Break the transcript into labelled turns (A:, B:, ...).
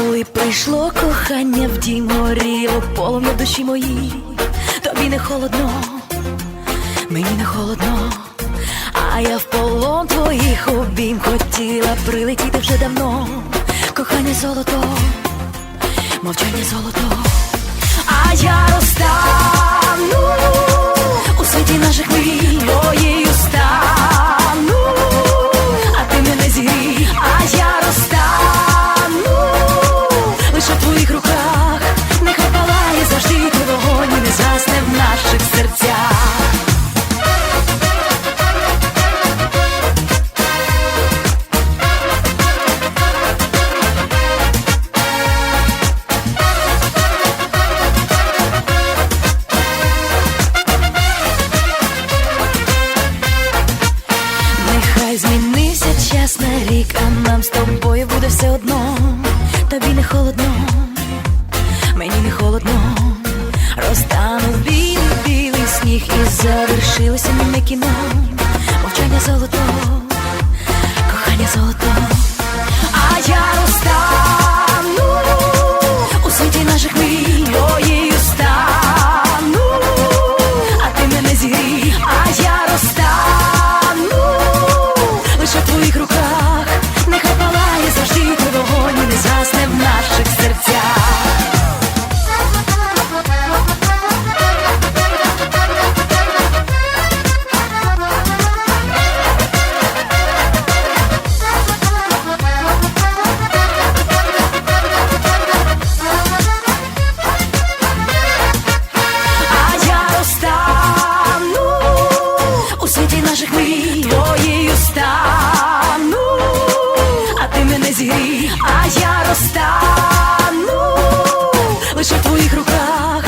A: Коли прийшло кохання в дім горіло полум'я душі моїй, тобі не холодно, мені не холодно, а я в полон твоїх обійм хотіла прилетіти вже давно. Кохання золото, мовчання золото, а я розтану на рік, а нам з тобою буде все одно. Тобі не холодно, мені не холодно. Розтанув білий білий сніг і завершилося мене кіно. Мовчання золото, кохання золото. Наших мрій, твоєю стану, а ти мене зігрій, а я розтану. Лише в твоїх руках,